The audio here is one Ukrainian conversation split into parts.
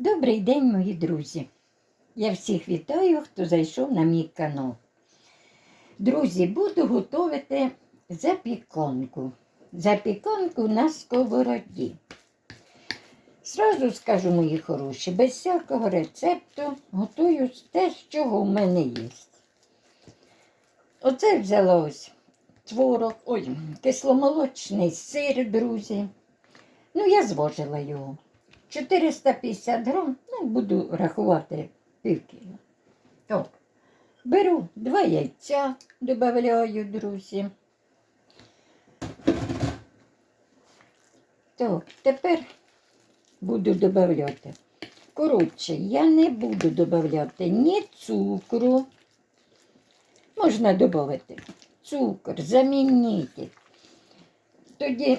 Добрий день, мої друзі. Я всіх вітаю, хто зайшов на мій канал. Друзі, буду готувати запіканку. Запіканку на сковороді. Зразу скажу, мої хороші, без всякого рецепту готую те, з чого в мене є. Оце взяла ось творог, ой, кисломолочний сир, друзі. Ну, я звожила його. 450 грам, ну, буду рахувати пів кіло. Так, беру два яйця, додаю, друзі. Так, тепер буду додавати. Коротше, я не буду додавати ні цукру. Можна додати цукор, замінити. Тоді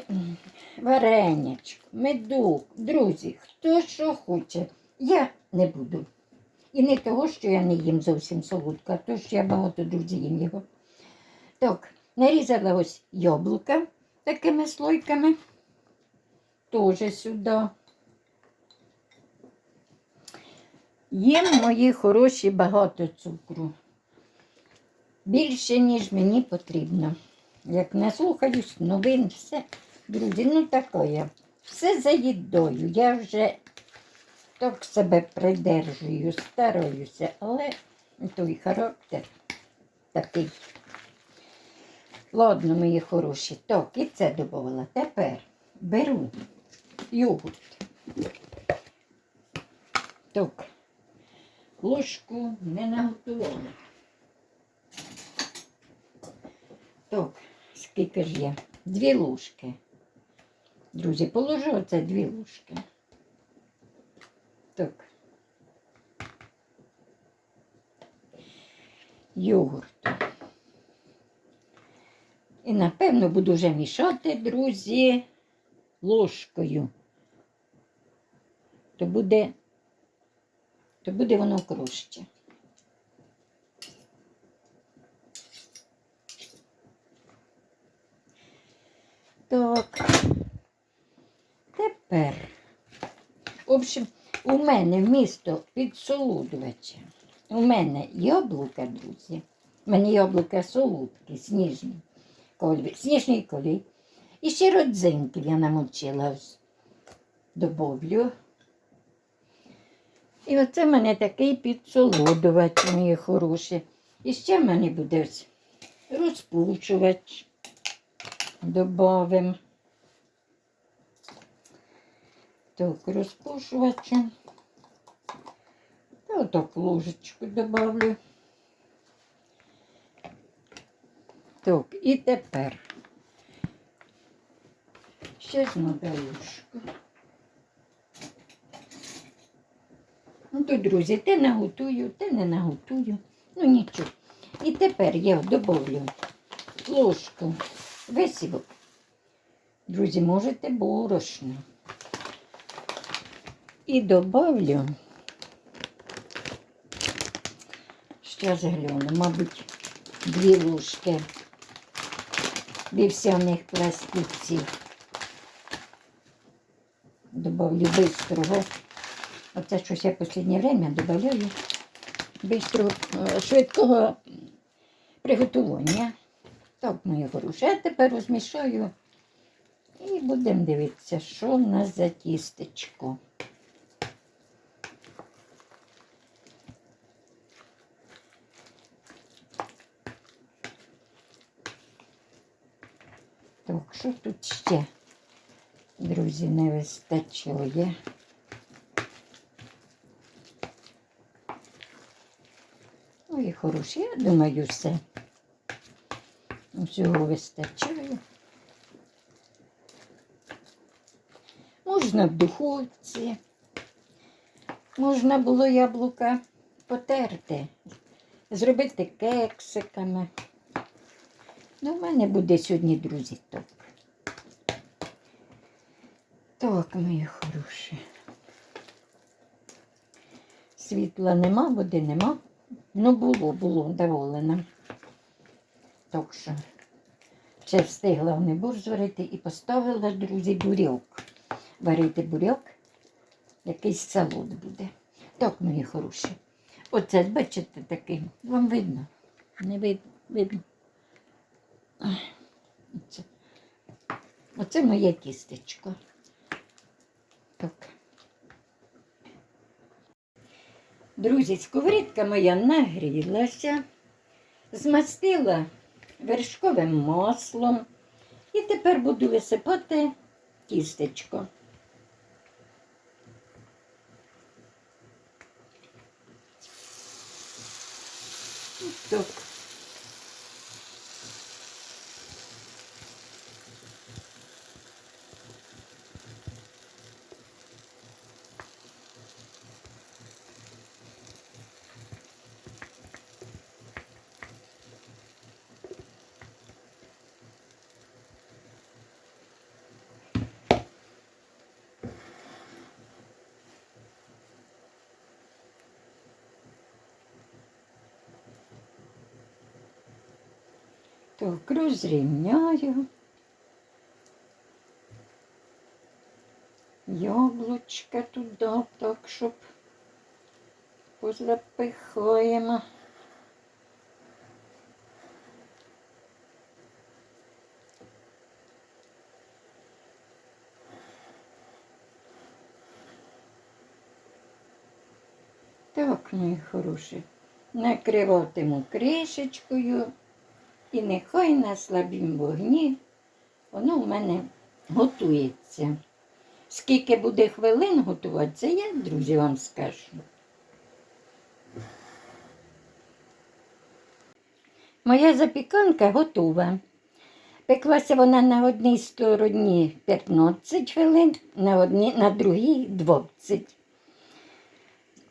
м, варенячко, медок, друзі, хто що хоче. Я не буду. І не того, що я не їм зовсім солодко, а то що я багато друзі їм його. Так, нарізала ось яблука такими слойками. Теж сюди. Їм мої хороші багато цукру. Більше, ніж мені потрібно. Як не слухаюсь новин, все, друзі, ну таке. Все за їдою. Я вже так себе придержую, стараюся, але той характер такий. Ладно, мої хороші. Так, і це додавала. Тепер беру йогурт. Так, ложку не наготувала. Так, скільки ж є? Дві ложки. Друзі, положу оце дві ложки. Так. Йогурту. І напевно буду вже мішати, друзі, ложкою. То буде, то буде воно краще. Так. Тепер. В общем, у мене вмісто підсолодувача. У мене яблука, друзі. У мене яблука солодкі, сніжні. Колі, сніжний колій. І ще родзинки я намочила. Добавлю. І оце в мене такий підсолодувач, мої хороші. І ще в мене буде ось розпушувач. Добавим. Так, розпушувачем. Та отак ложечку добавлю. Так, і тепер ще знайду ложку. Ну, то, друзі, те наготую, те не наготую. Ну нічого. І тепер я добавлю ложку висівок. Друзі, можете борошно. І добавлю, зараз гляну, мабуть, дві ложки вівсяних пластівців. Добавлю бистрого. Оце щось я в останнє время додаю бистрого, е, швидкого приготування. Так, мої хороші. А тепер розмішаю і будемо дивитися, що в нас за тістечко. Так, що тут ще, друзі, не вистачає? Ой, хороші, я думаю, все. Всього вистачає. Можна в духовці. Можна було яблука потерти, зробити кексиками. Ну, в мене буде сьогодні, друзі, так. Так, мої хороші. Світла нема, води нема. Ну, було, було доволена. Так що ще встигла в борщ зварити і поставила, друзі, буряк. Варити буряк якийсь салат буде. Так, мої хороші. Оце, бачите, такий. Вам видно? Не вид, видно. Оце. Оце моє тістечко. Так. Друзі, сковорідка моя нагрілася, змастила вершковим маслом і тепер буду висипати тістечко. Так. Так, розрівняю. Яблучка туди, так, щоб позапихаємо. Так, мої хороші, накриватиму кришечкою. І нехай на слабім вогні воно в мене готується. Скільки буде хвилин готуватися, я, друзі, вам скажу. Моя запіканка готова. Пеклася вона на одній стороні 15 хвилин, на, одній, на другій 20.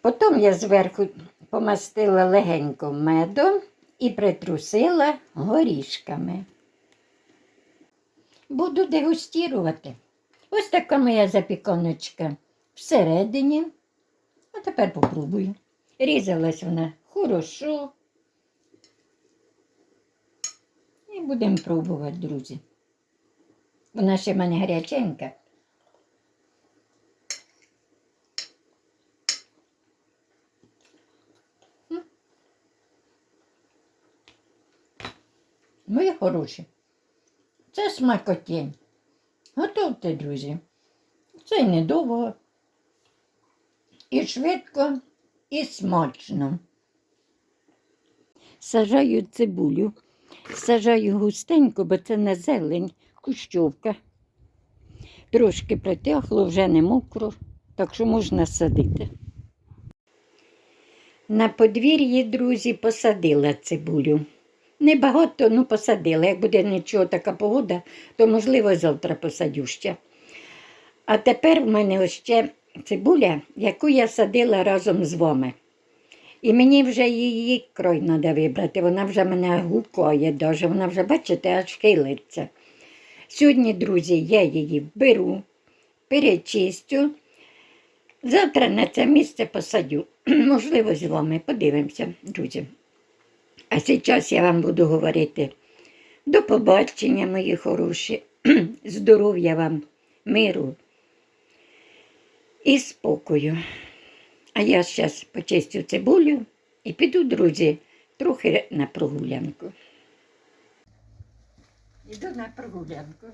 Потім я зверху помастила легенько медом і притрусила горішками. Буду дегустірувати. Ось така моя запіканочка всередині. А тепер попробую. Різалась вона хорошо. І будемо пробувати, друзі. Вона ще в мене гаряченька. Мої хороші. Це смакотінь. Готовте, друзі. Це недовго. І швидко, і смачно. Сажаю цибулю. Сажаю густенько, бо це не зелень, кущовка. Трошки протягло, вже не мокро, так що можна садити. На подвір'ї, друзі, посадила цибулю. Небагато, ну посадила. Як буде нічого така погода, то можливо завтра посадю ще. А тепер в мене ще цибуля, яку я садила разом з вами. І мені вже її крой треба вибрати. Вона вже мене гукає, даже. вона вже, бачите, аж хилиться. Сьогодні, друзі, я її беру, перечистю. Завтра на це місце посадю. Можливо, з вами подивимося, друзі. А зараз я вам буду говорити до побачення, мої хороші, здоров'я вам, миру і спокою. А я зараз почистю цибулю і піду, друзі, трохи на прогулянку. Іду на прогулянку.